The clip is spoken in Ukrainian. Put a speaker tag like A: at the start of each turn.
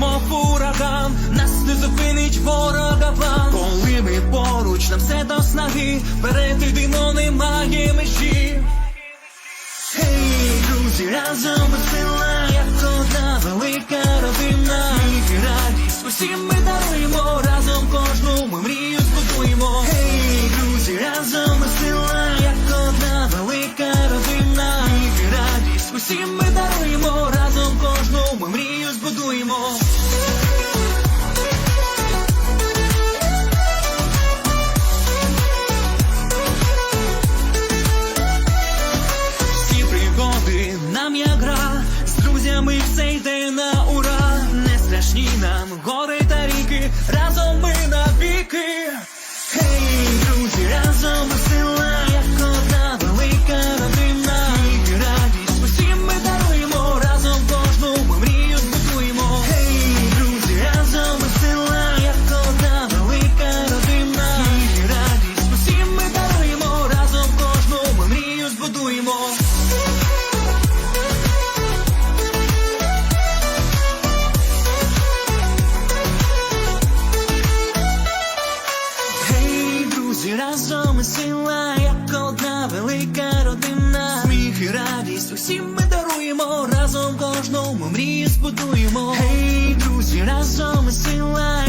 A: мов ураган, нас не зупинить ворога план. Коли ми поруч, нам все до снаги, перед єдино немає межі. Гей, друзі, разом ми сила, як одна велика родина. І радість, усім ми даруємо, разом кожну ми мрію збудуємо. Гей, друзі, разом ми сила, як одна велика родина. І радість, усім ми даруємо, страшні нам гори та ріки, разом ми навіки. Гей, друзі, разом ми сила, як одна велика родина. І радість усім ми даруємо, разом кожну мрію збудуємо. Гей, друзі, разом ми сила, як одна велика родина. І радість усім ми даруємо, разом кожну мрію збудуємо. Разом як одна велика родина. Сміх і радість усім ми даруємо, разом кожному мрію збудуємо. Гей, друзі, разом ми сила,